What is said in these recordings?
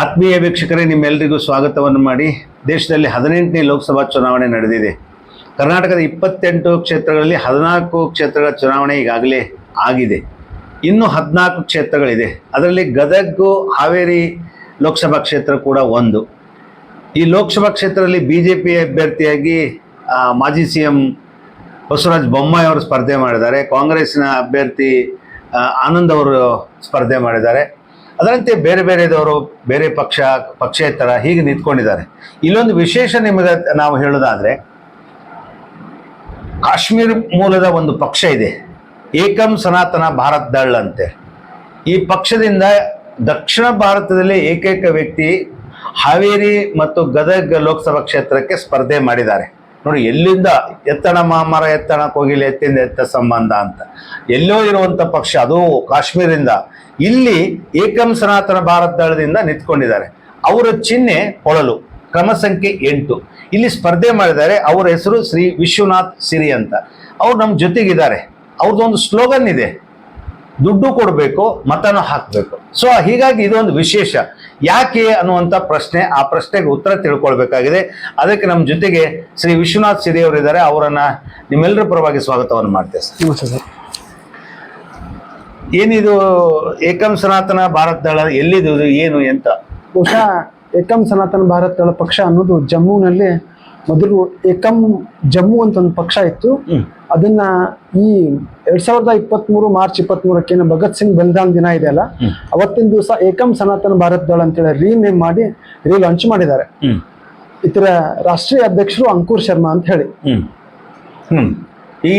ಆತ್ಮೀಯ ವೀಕ್ಷಕರೇ ನಿಮ್ಮೆಲ್ಲರಿಗೂ ಸ್ವಾಗತವನ್ನು ಮಾಡಿ ದೇಶದಲ್ಲಿ ಹದಿನೆಂಟನೇ ಲೋಕಸಭಾ ಚುನಾವಣೆ ನಡೆದಿದೆ. ಕರ್ನಾಟಕದ ಇಪ್ಪತ್ತೆಂಟು ಕ್ಷೇತ್ರಗಳಲ್ಲಿ ಹದಿನಾಲ್ಕು ಕ್ಷೇತ್ರಗಳ ಚುನಾವಣೆ ಈಗಾಗಲೇ ಆಗಿದೆ. ಇನ್ನು ಹದಿನಾಲ್ಕು ಕ್ಷೇತ್ರಗಳಿದೆ. ಅದರಲ್ಲಿ ಗದಗ್ಗು, ಹಾವೇರಿ ಲೋಕಸಭಾ ಕ್ಷೇತ್ರ ಕೂಡ ಒಂದು. ಈ ಲೋಕಸಭಾ ಕ್ಷೇತ್ರದಲ್ಲಿ ಬಿ ಜೆ ಪಿ ಅಭ್ಯರ್ಥಿಯಾಗಿ ಮಾಜಿ ಸಿ ಎಂ ಬಸವರಾಜ್ ಬೊಮ್ಮಾಯಿ ಅವರು ಸ್ಪರ್ಧೆ ಮಾಡಿದ್ದಾರೆ. ಕಾಂಗ್ರೆಸ್ನ ಅಭ್ಯರ್ಥಿ ಆನಂದ್ ಅವರು ಸ್ಪರ್ಧೆ ಮಾಡಿದ್ದಾರೆ. ಅದರಂತೆ ಬೇರೆ ಬೇರೆದವರು, ಬೇರೆ ಪಕ್ಷ, ಪಕ್ಷೇತರ ಹೀಗೆ ನಿಂತ್ಕೊಂಡಿದ್ದಾರೆ. ಇಲ್ಲೊಂದು ವಿಶೇಷ ನಿಮಗೆ ನಾವು ಹೇಳೋದಾದರೆ ಕಾಶ್ಮೀರ ಮೂಲದ ಒಂದು ಪಕ್ಷ ಇದೆ. ಏಕಂ ಸನಾತನ ಭಾರತ್ ದಳ್ ಅಂತೆ. ಈ ಪಕ್ಷದಿಂದ ದಕ್ಷಿಣ ಭಾರತದಲ್ಲಿ ಏಕೈಕ ವ್ಯಕ್ತಿ ಹಾವೇರಿ ಮತ್ತು ಗದಗ ಲೋಕಸಭಾ ಕ್ಷೇತ್ರಕ್ಕೆ ಸ್ಪರ್ಧೆ ಮಾಡಿದ್ದಾರೆ. ನೋಡಿ, ಎಲ್ಲಿಂದ ಎತ್ತಣ ಮಾಮರ ಎತ್ತಣ, ಕೋಗಿಲೆ ಎತ್ತಿಂದ ಎತ್ತ ಸಂಬಂಧ ಅಂತ. ಎಲ್ಲೋ ಇರುವಂತ ಪಕ್ಷ, ಅದು ಕಾಶ್ಮೀರದಿಂದ. ಇಲ್ಲಿ ಏಕಂ ಸನಾತನ ಭಾರತ ದಳದಿಂದ ನಿಂತ್ಕೊಂಡಿದ್ದಾರೆ. ಅವರ ಚಿಹ್ನೆ ಕೊಳಲು, ಕ್ರಮ ಸಂಖ್ಯೆ ಎಂಟು. ಇಲ್ಲಿ ಸ್ಪರ್ಧೆ ಮಾಡಿದ್ದಾರೆ, ಅವರ ಹೆಸರು ಶ್ರೀ ವಿಶ್ವನಾಥ್ ಸಿರಿ ಅಂತ. ಅವ್ರು ನಮ್ಮ ಜೊತೆಗಿದ್ದಾರೆ. ಅವ್ರದ್ದೊಂದು ಸ್ಲೋಗನ್ ಇದೆ. ದುಡ್ಡು ಕೊಡಬೇಕು ಮತನ ಹಾಕಬೇಕು. ಸೊ ಹೀಗಾಗಿ ಇದೊಂದು ವಿಶೇಷ. ಯಾಕೆ ಅನ್ನುವಂಥ ಪ್ರಶ್ನೆ ಆ ಪ್ರಶ್ನೆಗೆ ಉತ್ತರ ತಿಳ್ಕೊಳ್ಬೇಕಾಗಿದೆ. ಅದಕ್ಕೆ ನಮ್ಮ ಜೊತೆಗೆ ಶ್ರೀ ವಿಶ್ವನಾಥ್ ಸಿರಿ ಅವರಿದ್ದಾರೆ. ಅವರನ್ನು ನಿಮ್ಮೆಲ್ಲರ ಪರವಾಗಿ ಸ್ವಾಗತವನ್ನು ಮಾಡ್ತೇವೆ ಸರ್. ಏನಿದು ಏಕಂ ಸನಾತನ ಭಾರತ ದಳ ಎಲ್ಲಿದು ಏನು ಎಂತ? ಬಹುಶಃ ಏಕಂ ಸನಾತನ ಭಾರತ ದಳ ಪಕ್ಷ ಅನ್ನೋದು ಜಮ್ಮುನಲ್ಲಿ ಮೊದಲು ಏಕಂ ಜಮ್ಮು ಅಂತ ಒಂದು ಪಕ್ಷ ಇತ್ತು. ಅದನ್ನ ಈ ಎರಡ್ ಸಾವಿರದ ಇಪ್ಪತ್ತ್ ಮೂರು ಮಾರ್ಚ್ ಇಪ್ಪತ್ತ್ ಮೂರಕ್ಕೆ ಭಗತ್ ಸಿಂಗ್ ಬಲಿದಾನ್ ದಿನ ಇದೆ ಅಲ್ಲ. ಅವತ್ತಿನ ದಿವಸ ಏಕಂ ಸನಾತನ ಭಾರತ್ ದಳ ಅಂತೇಳಿ ರೀನೇಮ್ ಮಾಡಿ ರೀ ಲಾಂಚ್ ಮಾಡಿದ್ದಾರೆ. ಇತರ ಇದರ ರಾಷ್ಟ್ರೀಯ ಅಧ್ಯಕ್ಷರು ಅಂಕುರ್ ಶರ್ಮಾ ಅಂತ ಹೇಳಿ. ಈ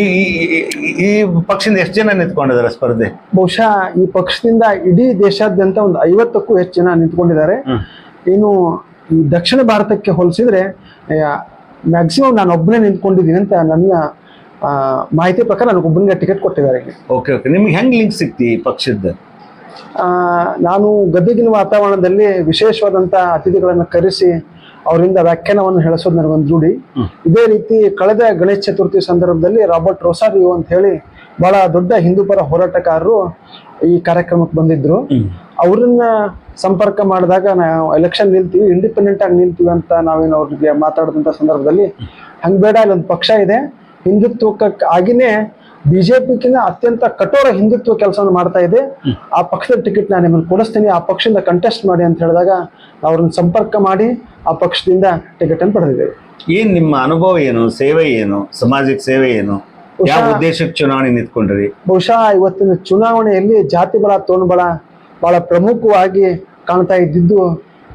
ಈ- ಪಕ್ಷದಿಂದ ಎಷ್ಟು ಜನ ನಿಂತ್ಕೊಂಡಿದ್ದಾರೆ ಸ್ಪರ್ಧೆ? ಬಹುಶಃ ಈ ಪಕ್ಷದಿಂದ ಇಡೀ ದೇಶಾದ್ಯಂತ ಒಂದು ಐವತ್ತಕ್ಕೂ ಹೆಚ್ಚು ಜನ ನಿಂತ್ಕೊಂಡಿದ್ದಾರೆ. ಇನ್ನು ಏನು ಈ ದಕ್ಷಿಣ ಭಾರತಕ್ಕೆ ಹೋಲಿಸಿದ್ರೆ ಮ್ಯಾಕ್ಸಿಮಮ್ ನಾನು ಒಬ್ಬನೇ ನಿಂತ್ಕೊಂಡಿದ್ದೀನಿ ಅಂತ ನನ್ನ ಮಾಹಿತಿ ಪ್ರಕಾರ ನನಗೆ ಒಬ್ಬನಿಗೆ ಟಿಕೆಟ್ ಕೊಟ್ಟಿದ್ದಾರೆ ಓಕೆ ಓಕೆ ನಿಮ್ಗೆ ಹೆಂಗೆ ಲಿಂಕ್ ಸಿಕ್ತಿ ಈ ಪಕ್ಷದ ನಾನು ಗದ್ದೆಗಿನ ವಾತಾವರಣದಲ್ಲಿ ವಿಶೇಷವಾದಂಥ ಅತಿಥಿಗಳನ್ನು ಕರೆಸಿ ಅವರಿಂದ ವ್ಯಾಖ್ಯಾನವನ್ನು ಹೇಳಿಸೋದು ನನಗೊಂದು ರೂಢಿ. ಇದೇ ರೀತಿ ಕಳೆದ ಗಣೇಶ ಚತುರ್ಥಿ ಸಂದರ್ಭದಲ್ಲಿ ರಾಬರ್ಟ್ ರೋಸಾರಿಯೋ ಅಂತ ಹೇಳಿ ಬಹಳ ದೊಡ್ಡ ಹಿಂದೂಪರ ಹೋರಾಟಗಾರರು ಈ ಕಾರ್ಯಕ್ರಮಕ್ಕೆ ಬಂದಿದ್ರು. ಅವ್ರನ್ನ ಸಂಪರ್ಕ ಮಾಡಿದಾಗ ನಾವು ಎಲೆಕ್ಷನ್ ನಿಲ್ತೀವಿ ಇಂಡಿಪೆಂಡೆಂಟ್ ಆಗಿ ನಿಲ್ತೀವಿ ಅಂತ ನಾವೇನು ಅವ್ರಿಗೆ ಮಾತಾಡಿದಂಥ ಸಂದರ್ಭದಲ್ಲಿ ಹಂಗ ಬೇಡ ಇಲ್ಲೊಂದು ಪಕ್ಷ ಇದೆ. ಹಿಂದುತ್ವಕ್ಕೆ ಆಗಿನೇ ಬಿಜೆಪಿಗಿಂತ ಅತ್ಯಂತ ಕಠೋರ ಹಿಂದುತ್ವ ಕೆಲಸವನ್ನು ಮಾಡ್ತಾ ಇದೆ. ಆ ಪಕ್ಷದ ಟಿಕೆಟ್ ನಾನು ನಿಮ್ಮನ್ನು ಕೊಡಿಸ್ತೀನಿ ಆ ಪಕ್ಷದಿಂದ ಕಂಟೆಸ್ಟ್ ಮಾಡಿ ಅಂತ ಹೇಳಿದಾಗ ಅವ್ರನ್ನ ಸಂಪರ್ಕ ಮಾಡಿ ಆ ಪಕ್ಷದಿಂದ ಟಿಕೆಟ್ ಅನ್ನು ಪಡೆದಿದ್ದೇವೆ. ಏನ್ ನಿಮ್ಮ ಅನುಭವ ಏನು ಸೇವೆ ಏನು ಸಮಾಜಕ್ಕೆ ಸೇವೆ ಏನು? ಯಾವ ಉದ್ದೇಶಕ್ಕೆ ಚುನಾವಣೆ ನಿಂತ್ಕೊಂಡ್ರಿ? ಬಹುಶಃ ಇವತ್ತಿನ ಚುನಾವಣೆಯಲ್ಲಿ ಜಾತಿ ಬಲ ತೋಣಬಲ ಬಹಳ ಪ್ರಮುಖವಾಗಿ ಕಾಣ್ತಾ ಇದ್ದಿದ್ದು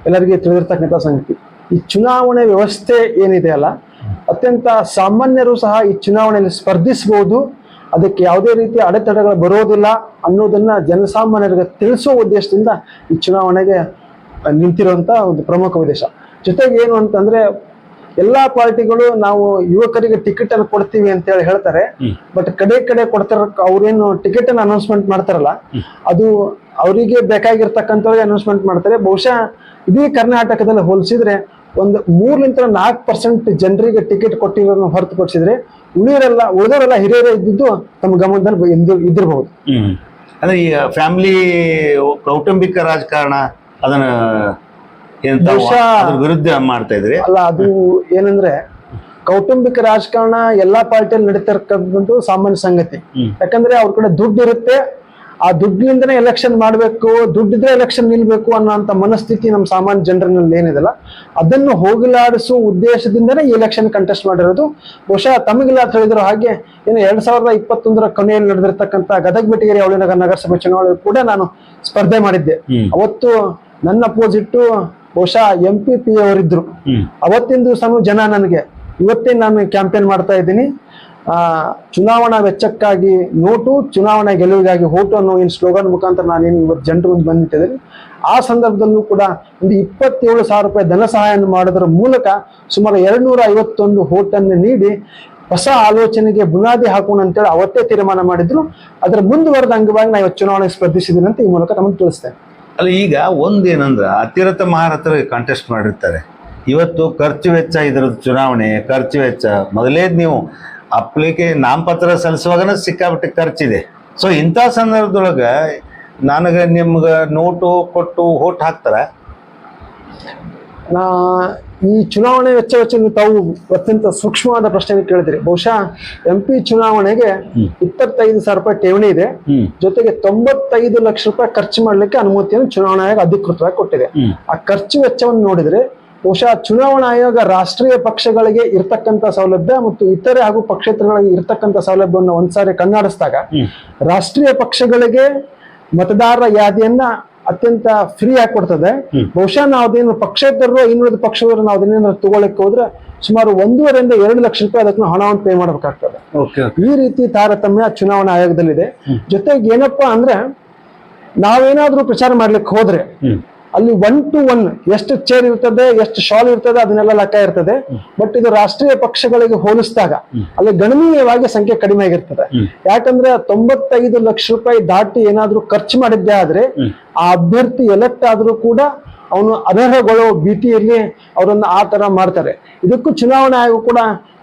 ಎಲ್ಲರಿಗೆ ತಿಳಿದಿರ್ತಕ್ಕಂಥ ಸಂಗತಿ. ಈ ಚುನಾವಣೆ ವ್ಯವಸ್ಥೆ ಏನಿದೆ ಅಲ್ಲ ಅತ್ಯಂತ ಸಾಮಾನ್ಯರು ಸಹ ಈ ಚುನಾವಣೆಯಲ್ಲಿ ಸ್ಪರ್ಧಿಸಬಹುದು ಅದಕ್ಕೆ ಯಾವುದೇ ರೀತಿ ಅಡೆತಡೆಗಳು ಬರೋದಿಲ್ಲ ಅನ್ನೋದನ್ನ ಜನಸಾಮಾನ್ಯರಿಗೆ ತಿಳಿಸುವ ಉದ್ದೇಶದಿಂದ ಈ ಚುನಾವಣೆಗೆ ನಿಂತಿರುವಂತ ಒಂದು ಪ್ರಮುಖ ಉದ್ದೇಶ. ಜೊತೆಗೆ ಏನು ಅಂತಂದ್ರೆ ಎಲ್ಲಾ ಪಾರ್ಟಿಗಳು ನಾವು ಯುವಕರಿಗೆ ಟಿಕೆಟ್ ಅನ್ನು ಕೊಡ್ತೀವಿ ಅಂತ ಹೇಳಿ ಹೇಳ್ತಾರೆ ಬಟ್ ಕಡೆ ಕಡೆ ಕೊಡ್ತಾರ ಅವ್ರೇನು ಟಿಕೆಟ್ ಅನ್ನು ಅನೌನ್ಸ್ಮೆಂಟ್ ಮಾಡ್ತಾರಲ್ಲ ಅದು ಅವರಿಗೆ ಬೇಕಾಗಿರ್ತಕ್ಕಂಥವ್ರಿಗೆ ಅನೌನ್ಸ್ಮೆಂಟ್ ಮಾಡ್ತಾರೆ. ಬಹುಶಃ ಇಡೀ ಕರ್ನಾಟಕದಲ್ಲಿ ಹೋಲಿಸಿದ್ರೆ ಒಂದು ಮೂರ್ಲಿಂತ ನಾಲ್ಕು ಪರ್ಸೆಂಟ್ ಜನರಿಗೆ ಟಿಕೆಟ್ ಕೊಟ್ಟಿರೋದನ್ನ ಹೊರತುಪಡಿಸಿದ್ರೆ ಉಳಿಯೋರೆಲ್ಲ ಉಳಿದವರೆಲ್ಲ ಹಿರಿಯರೇ ಇದ್ದಿದ್ದು ತಮ್ಮ ಗಮನದಲ್ಲಿ ಇದ್ದಿರಬಹುದು. ಅಂದ್ರೆ ಈ ಫ್ಯಾಮಿಲಿ ಕೌಟುಂಬಿಕ ರಾಜಕಾರಣ ಅದನ್ನ ವಿರುದ್ಧ ಮಾಡ್ತಾ ಇದ್ರಿ? ಅಲ್ಲ ಅದು ಏನಂದ್ರೆ ಕೌಟುಂಬಿಕ ರಾಜಕಾರಣ ಎಲ್ಲಾ ಪಾರ್ಟಿಯಲ್ಲಿ ನಡೀತಿರ್ತಕ್ಕಂಥದ್ದು ಸಾಮಾನ್ಯ ಸಂಗತಿ. ಯಾಕಂದ್ರೆ ಅವ್ರ ಕಡೆ ದುಡ್ಡು ಇರುತ್ತೆ ಆ ದುಡ್ಡಿನಿಂದನೇ ಎಲೆಕ್ಷನ್ ಮಾಡಬೇಕು ದುಡ್ಡಿದ್ರೆ ಎಲೆಕ್ಷನ್ ನಿಲ್ಬೇಕು ಅನ್ನೋಂಥ ಮನಸ್ಥಿತಿ ನಮ್ಮ ಸಾಮಾನ್ಯ ಜನರಲ್ಲಿ ಏನಿದೆಲ್ಲ ಅದನ್ನು ಹೋಗಲಾಡಿಸುವ ಉದ್ದೇಶದಿಂದನೇ ಈ ಎಲೆಕ್ಷನ್ ಕಂಟೆಸ್ಟ್ ಮಾಡಿರೋದು. ಬಹುಶಃ ತಮಗೆಲ್ಲ ತಿಳಿದಿರೋ ಹಾಗೆ ಏನು ಎರಡ್ ಸಾವಿರದ ಇಪ್ಪತ್ತೊಂದರ ಕೊನೆಯಲ್ಲಿ ನಡೆದಿರ್ತಕ್ಕಂಥ ಗದಗ ಬೆಟಗೇರಿ ಅವಳಿನಗರ ನಗರಸಭೆ ಚುನಾವಣೆ ಕೂಡ ನಾನು ಸ್ಪರ್ಧೆ ಮಾಡಿದ್ದೆ. ಅವತ್ತು ನನ್ನ ಅಪೋಸಿಟ್ ಬಹುಶಃ ಎಂ ಪಿ ಪಿ ಅವರಿದ್ರು. ಅವತ್ತಿನ ದಿವಸನೂ ಜನ ನನಗೆ ಇವತ್ತೇ ನಾನು ಕ್ಯಾಂಪೇನ್ ಮಾಡ್ತಾ ಇದ್ದೀನಿ. ಚುನಾವಣಾ ವೆಚ್ಚಕ್ಕಾಗಿ ನೋಟು, ಚುನಾವಣಾ ಗೆಲುವಿಗಾಗಿ ಹೋಟು ಅನ್ನೋ ಏನು ಸ್ಲೋಗನ್ ಮುಖಾಂತರ ನಾನೇನು ಇವತ್ತು ಜನರು ಮುಂದೆ ಬಂದಿಟ್ಟಿದ್ದೇನೆ. ಆ ಸಂದರ್ಭದಲ್ಲೂ ಕೂಡ ಒಂದು ಇಪ್ಪತ್ತೇಳು ಸಾವಿರ ರೂಪಾಯಿ ಧನ ಸಹಾಯವನ್ನು ಮಾಡೋದ್ರ ಮೂಲಕ ಸುಮಾರು ಎರಡ್ನೂರ ಐವತ್ತೊಂದು ಹೋಟನ್ನು ನೀಡಿ ಹೊಸ ಆಲೋಚನೆಗೆ ಬುನಾದಿ ಹಾಕೋಣ ಅಂತೇಳಿ ಅವತ್ತೇ ತೀರ್ಮಾನ ಮಾಡಿದ್ರು. ಅದರ ಮುಂದುವರೆದ ಅಂಗವಾಗಿ ನಾವು ಇವತ್ತು ಚುನಾವಣೆ ಸ್ಪರ್ಧಿಸಿದ್ದೀನಿ ಅಂತ ಈ ಮೂಲಕ ನಮಗೆ ತಿಳಿಸ್ತೇನೆ. ಅಲ್ಲ, ಈಗ ಒಂದೇನಂದ್ರೆ ಅತಿರಥ ಮಹಾರಥರ ಕಾಂಟೆಸ್ಟ್ ಮಾಡಿರ್ತಾರೆ. ಇವತ್ತು ಖರ್ಚು ವೆಚ್ಚ ಇದರದ್ದು ಚುನಾವಣೆ, ಖರ್ಚು ವೆಚ್ಚ. ಮೊದಲೇ ನೀವು ಅಪ್ಲಿಕೆ ನಾಮಪತ್ರ ಸಲ್ಲಿಸುವಾಗನ ಸಿಕ್ಕಾಪಟ್ಟೆ ಖರ್ಚಿದೆ. ಸೊ ಇಂಥ ಸಂದರ್ಭದೊಳಗೆ ನನಗೆ ನಿಮ್ಗೆ ನೋಟು ಕೊಟ್ಟು ಓಟ್ ಹಾಕ್ತಾರ? ನಾ ಈ ಚುನಾವಣೆ ವೆಚ್ಚ ವೆಚ್ಚ ತಾವು ಅತ್ಯಂತ ಸೂಕ್ಷ್ಮವಾದ ಪ್ರಶ್ನೆ ಕೇಳಿದ್ರಿ. ಬಹುಶಃ ಎಂ ಪಿ ಚುನಾವಣೆಗೆ ಇಪ್ಪತ್ತೈದು ಸಾವಿರ ರೂಪಾಯಿ ಠೇವಣಿ ಇದೆ. ಜೊತೆಗೆ ತೊಂಬತ್ತೈದು ಲಕ್ಷ ರೂಪಾಯಿ ಖರ್ಚು ಮಾಡ್ಲಿಕ್ಕೆ ಅನುಮತಿಯನ್ನು ಚುನಾವಣಾ ಆಯೋಗ ಅಧಿಕೃತವಾಗಿ ಕೊಟ್ಟಿದೆ. ಆ ಖರ್ಚು ವೆಚ್ಚವನ್ನು ನೋಡಿದ್ರೆ ಬಹುಶಃ ಚುನಾವಣಾ ಆಯೋಗ ರಾಷ್ಟ್ರೀಯ ಪಕ್ಷಗಳಿಗೆ ಇರ್ತಕ್ಕಂಥ ಸೌಲಭ್ಯ ಮತ್ತು ಇತರೆ ಹಾಗೂ ಪಕ್ಷೇತರಗಳಿಗೆ ಇರ್ತಕ್ಕಂಥ ಸೌಲಭ್ಯವನ್ನು ಒಂದ್ಸಾರಿ ಕಣ್ಣಾಡಿಸಿದಾಗ ರಾಷ್ಟ್ರೀಯ ಪಕ್ಷಗಳಿಗೆ ಮತದಾರರ ಯಾದಿಯನ್ನ ಅತ್ಯಂತ ಫ್ರೀ ಆಗಿ ಕೊಡ್ತದೆ. ಬಹುಶಃ ನಾವು ಅದೇನು ಪಕ್ಷೇತರರು ಇನ್ನುಳಿದ ಪಕ್ಷದವರು ನಾವು ಅದನ್ನೇನಾದ್ರು ತಗೊಳಕ್ಕೆ ಹೋದ್ರೆ ಸುಮಾರು ಒಂದೂವರೆಯಿಂದ ಎರಡು ಲಕ್ಷ ರೂಪಾಯಿ ಅದಕ್ಕೆ ಹಣವನ್ನು ಪೇ ಮಾಡಬೇಕಾಗ್ತದೆ. ಈ ರೀತಿ ತಾರತಮ್ಯ ಚುನಾವಣಾ ಆಯೋಗದಲ್ಲಿದೆ. ಜೊತೆಗೆ ಏನಪ್ಪಾ ಅಂದ್ರೆ ನಾವೇನಾದ್ರೂ ಪ್ರಚಾರ ಮಾಡ್ಲಿಕ್ಕೆ ಹೋದ್ರೆ ಅಲ್ಲಿ ಒನ್ ಟು ಒನ್ ಎಷ್ಟು ಚೇರ್ ಇರ್ತದೆ, ಎಷ್ಟು ಶಾಲ್ ಇರ್ತದೆ, ಅದನ್ನೆಲ್ಲ ಲೆಕ್ಕ ಇರ್ತದೆ ಬಟ್ ಇದು ರಾಷ್ಟ್ರೀಯ ಪಕ್ಷಗಳಿಗೆ ಹೋಲಿಸಿದಾಗ ಅಲ್ಲಿ ಗಣನೀಯವಾಗಿ ಸಂಖ್ಯೆ ಕಡಿಮೆ ಆಗಿರ್ತದೆ. ಯಾಕಂದ್ರೆ ತೊಂಬತ್ತೈದು ಲಕ್ಷ ರೂಪಾಯಿ ದಾಟಿ ಏನಾದ್ರೂ ಖರ್ಚು ಮಾಡಿದ್ದೇ ಆದ್ರೆ ಆ ಅಭ್ಯರ್ಥಿ ಎಲೆಕ್ಟ್ ಆದ್ರೂ ಕೂಡ ಅವನು ಅನರ್ಹಗೊಳ್ಳೋ ಭೀತಿಯಲ್ಲಿ ಅವರನ್ನ ಆ ತರ ಮಾಡ್ತಾರೆ. ಇದಕ್ಕೂ ಚುನಾವಣೆ ಆಯೋಗ ಕೂಡ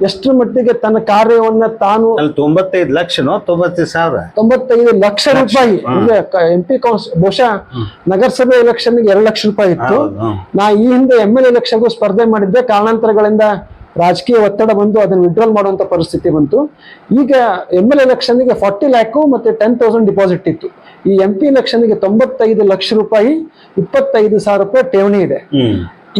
ಎಷ್ಟರ ಮಟ್ಟಿಗೆ ತನ್ನ ಕಾರ್ಯವನ್ನ ತಾನು ತೊಂಬತ್ತೈದು ಲಕ್ಷ ತೊಂಬತ್ತೈದು ಸಾವಿರ? ತೊಂಬತ್ತೈದು ಲಕ್ಷ ರೂಪಾಯಿ. ಅಂದ್ರೆ ಎಂ ಪಿ ಕೌನ್ಸ್ ಬಹುಶಃ ನಗರಸಭೆ ಎಲೆಕ್ಷನ್ ಎರಡು ಲಕ್ಷ ರೂಪಾಯಿ ಇತ್ತು. ನಾ ಈ ಹಿಂದೆ ಎಂ ಎಲ್ ಎಲೆಕ್ಷನ್ಗೂ ಸ್ಪರ್ಧೆ ಮಾಡಿದ್ದೆ. ಕಾರಣಾಂತರಗಳಿಂದ ರಾಜಕೀಯ ಒತ್ತಡ ಬಂದು ಅದನ್ನು ವಿಡ್ರಾಲ್ ಮಾಡುವಂತ ಪರಿಸ್ಥಿತಿ ಬಂತು. ಈಗ ಎಂ ಎಲ್ ಎಲೆಕ್ಷನ್ಗೆ ಫಾರ್ಟಿ ಲ್ಯಾಕು ಮತ್ತೆ ಟೆನ್ ತೌಸಂಡ್ ಡಿಪಾಸಿಟ್ ಇತ್ತು. ಈ ಎಂ ಪಿ ಎಲೆಕ್ಷನ್ಗೆ ತೊಂಬತ್ತೈದು ಲಕ್ಷ ರೂಪಾಯಿ ಇಪ್ಪತ್ತೈದು ಸಾವಿರ ರೂಪಾಯಿ ಠೇವಣಿ ಇದೆ.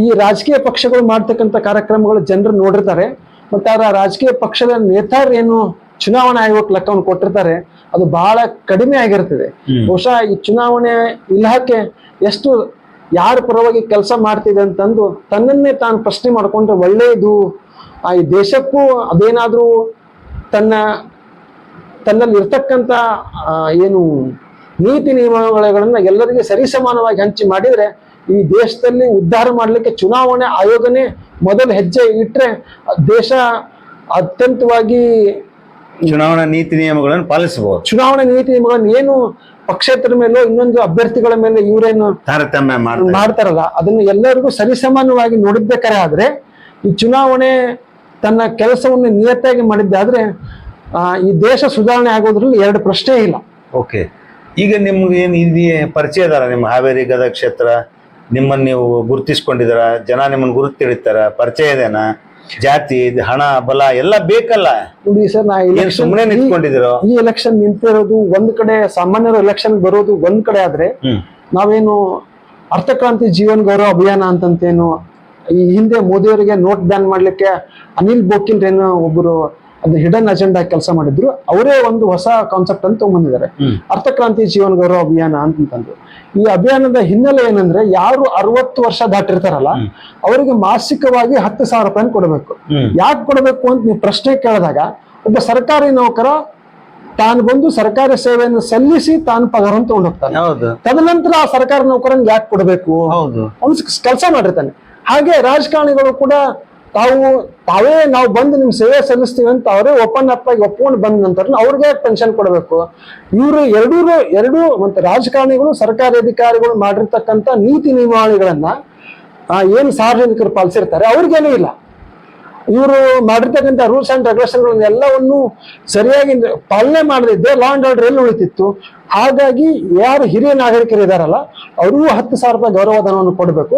ಈ ರಾಜಕೀಯ ಪಕ್ಷಗಳು ಮಾಡ್ತಕ್ಕಂಥ ಕಾರ್ಯಕ್ರಮಗಳು ಜನರು ನೋಡಿರ್ತಾರೆ ಮತ್ತೆ ಅವರ ರಾಜಕೀಯ ಪಕ್ಷದ ನೇತಾರ ಏನು ಚುನಾವಣಾ ಆಯೋಗಕ್ಕೆ ಲೆಕ್ಕವನ್ನು ಕೊಟ್ಟಿರ್ತಾರೆ ಅದು ಬಹಳ ಕಡಿಮೆ ಆಗಿರ್ತದೆ. ಬಹುಶಃ ಈ ಚುನಾವಣೆ ಇಲಾಖೆ ಎಷ್ಟು ಯಾರ ಪರವಾಗಿ ಕೆಲಸ ಮಾಡ್ತಿದೆ ಅಂತಂದು ತನ್ನನ್ನೇ ತಾನು ಪ್ರಶ್ನೆ ಮಾಡಿಕೊಂಡ್ರೆ ಒಳ್ಳೆಯದು ಆ ಈ ದೇಶಕ್ಕೂ ಅದೇನಾದರೂ ತನ್ನ ತನ್ನಲ್ಲಿ ಇರ್ತಕ್ಕಂಥ ಏನು ನೀತಿ ನಿಯಮಗಳನ್ನ ಎಲ್ಲರಿಗೆ ಸರಿಸಮಾನವಾಗಿ ಹಂಚಿ ಮಾಡಿದ್ರೆ ಈ ದೇಶದಲ್ಲಿ ಉದ್ಧಾರ ಮಾಡಲಿಕ್ಕೆ ಚುನಾವಣೆ ಆಯೋಗನೇ ಮೊದಲು ಹೆಜ್ಜೆ ಇಟ್ಟರೆ ದೇಶ ಅತ್ಯಂತವಾಗಿ ಚುನಾವಣಾ ನೀತಿ ನಿಯಮಗಳನ್ನು ಪಾಲಿಸಬಹುದು. ಚುನಾವಣಾ ನೀತಿ ನಿಯಮಗಳನ್ನು ಏನು ಪಕ್ಷೇತರ ಮೇಲೋ ಇನ್ನೊಂದು ಅಭ್ಯರ್ಥಿಗಳ ಮೇಲೆ ಇವರೇನು ತಾರತಮ್ಯ ಮಾಡ್ತಾರೆ ಮಾಡ್ತಾರಲ್ಲ ಅದನ್ನು ಎಲ್ಲರಿಗೂ ಸರಿಸಮಾನವಾಗಿ ನೋಡಿದ್ಬೇಕಾರೆ ಆದ್ರೆ ಈ ಚುನಾವಣೆ ತನ್ನ ಕೆಲಸವನ್ನು ನಿಯತ್ತಾಗಿ ಮಾಡಿದ್ದಾದ್ರೆ ಈ ದೇಶ ಸುಧಾರಣೆ ಆಗೋದ್ರಲ್ಲಿ ಎರಡು ಪ್ರಶ್ನೆ ಇಲ್ಲ. ಓಕೆ ಈಗ ನಿಮ್ಗೆ ಏನು ಇಲ್ಲಿ ಪರಿಚಯ ಇದಾರ? ನಿಮ್ಮ ಹಾವೇರಿ ಗದಗ ಕ್ಷೇತ್ರ ನಿಮ್ಮನ್ನು ನೀವು ಗುರುತಿಸ್ಕೊಂಡಿದಾರ ಜನ ನಿಮ್ಮನ್ನು ಗುರುತು ತಿಳಿತಾರ ಪರಿಚಯ ಇದೆನಾ? ಜಾತಿ ಹಣ ಬಲ ಎಲ್ಲ ಬೇಕಲ್ಲ? ನೋಡಿ ಸರ್ ನಾ ಸುಮ್ಮನೆ ನಿಂತ್ಕೊಂಡಿದ್ದೀರೋ? ಈ ಎಲೆಕ್ಷನ್ ನಿಂತಿರೋದು ಒಂದ್ ಕಡೆ ಸಾಮಾನ್ಯರ ಎಲೆಕ್ಷನ್ ಬರೋದು ಒಂದ್ ಕಡೆ ಆದ್ರೆ ನಾವೇನು ಅರ್ಥಕ್ರಾಂತಿ ಜೀವನ್ ಗೌರವ ಅಭಿಯಾನ ಅಂತಂತೇನು ಈ ಹಿಂದೆ ಮೋದಿಯವರಿಗೆ ನೋಟ್ ಬ್ಯಾನ್ ಮಾಡ್ಲಿಕ್ಕೆ ಅನಿಲ್ ಬೋಕಿನ್ ಏನೋ ಒಬ್ಬರು ಅದು ಹಿಡನ್ ಅಜೆಂಡಾ ಕೆಲಸ ಮಾಡಿದ್ರು ಅವರೇ ಒಂದು ಹೊಸ ಕಾನ್ಸೆಪ್ಟ್ ಅಂತ ತಗೊಂಡ್ಬಂದಿದ್ದಾರೆ. ಹ್ಮ್. ಅರ್ಥಕ್ರಾಂತಿ ಜೀವನ ಗೌರವ ಅಭಿಯಾನ ಅಂತಂದು ಈ ಅಭಿಯಾನದ ಹಿನ್ನೆಲೆ ಏನಂದ್ರೆ ಯಾರು ಅರವತ್ತು ವರ್ಷ ದಾಟಿರ್ತಾರಲ್ಲ ಅವರಿಗೆ ಮಾಸಿಕವಾಗಿ ಹತ್ತು ಸಾವಿರ ರೂಪಾಯಿ ಕೊಡಬೇಕು. ಯಾಕೆ ಕೊಡಬೇಕು ಅಂತ ನೀವು ಪ್ರಶ್ನೆ ಕೇಳಿದಾಗ ಒಬ್ಬ ಸರ್ಕಾರಿ ನೌಕರ ತಾನು ಬಂದು ಸರ್ಕಾರಿ ಸೇವೆಯನ್ನು ಸಲ್ಲಿಸಿ ತಾನು ಪಗಾರ ಅಂತ ಹೋಗ್ತಾನೆ. ಹೌದು. ತದನಂತರ ಆ ಸರ್ಕಾರಿ ನೌಕರನ್ ಯಾಕೆ ಕೊಡಬೇಕು? ಹೌದು. ಅವನು ಕೆಲಸ ಮಾಡಿರ್ತಾನೆ. ಹಾಗೆ ರಾಜಕಾರಣಿಗಳು ಕೂಡ ತಾವು, ತಾವೇ ನಾವು ಬಂದು ನಿಮ್ ಸೇವೆ ಸಲ್ಲಿಸ್ತೀವಿ ಅಂತ ಅವರೇ ಓಪನ್ ಅಪ್ ಒಪ್ಕೊಂಡು ಬಂದ ನಂತರ ಅವ್ರಿಗೆ ಪೆನ್ಷನ್ ಕೊಡಬೇಕು. ಇವರು ಎರಡೂ ಎರಡೂ ಮತ್ತೆ ರಾಜಕಾರಣಿಗಳು, ಸರ್ಕಾರಿ ಅಧಿಕಾರಿಗಳು ಮಾಡಿರ್ತಕ್ಕಂಥ ನೀತಿ ನಿಯಮಾವಳಿಗಳನ್ನ ಏನು ಸಾರ್ವಜನಿಕರು ಪಾಲಿಸಿರ್ತಾರೆ, ಅವ್ರಿಗೇನೂ ಇಲ್ಲ. ಇವರು ಮಾಡಿರ್ತಕ್ಕಂಥ ರೂಲ್ಸ್ ಅಂಡ್ ರೆಗ್ಯುಲೇಷನ್ಗಳನ್ನ ಎಲ್ಲವನ್ನು ಸರಿಯಾಗಿ ಪಾಲನೆ ಮಾಡದಿದ್ದೆ ಲಾ ಅಂಡ್ ಆರ್ಡರ್ ಎಲ್ಲಿ ಉಳಿತಿತ್ತು. ಹಾಗಾಗಿ ಯಾರು ಹಿರಿಯ ನಾಗರಿಕರು ಇದಾರಲ್ಲ ಅವರು ಹತ್ತು ಸಾವಿರ ರೂಪಾಯಿ ಗೌರವಧನವನ್ನು ಕೊಡಬೇಕು.